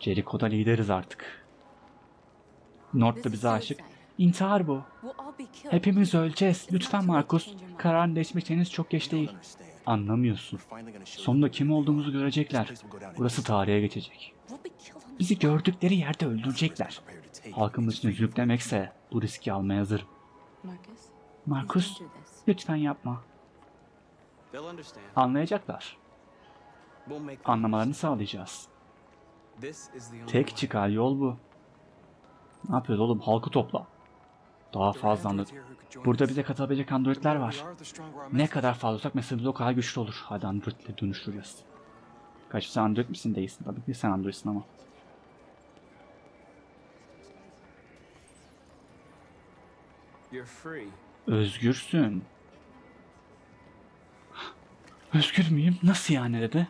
Jericho'da lideriz artık. North da bize aşık. İntihar bu. Hepimiz öleceğiz. Lütfen Markus. Kararını değişmek henüz çok geç değil. Anlamıyorsun. Sonunda kim olduğumuzu görecekler. Burası tarihe geçecek. Bizi gördükleri yerde öldürecekler. Halkımız için üzülüp demekse bu riski almaya hazırım. Markus, lütfen yapma. Anlayacaklar. Anlamalarını sağlayacağız. Tek çıkar yol bu. Ne yapıyoruz oğlum? Halkı topla. Daha fazla anladım. Burada bize katılabilecek androidler var. Ne kadar fazla olsak meselemiz o kadar güçlü olur. Hadi androidle dönüştüreceğiz. Kaç sen android misin değilsin tabii ki sen androidsin ama. Özgürsün. Özgür müyüm? Nasıl yani dedi?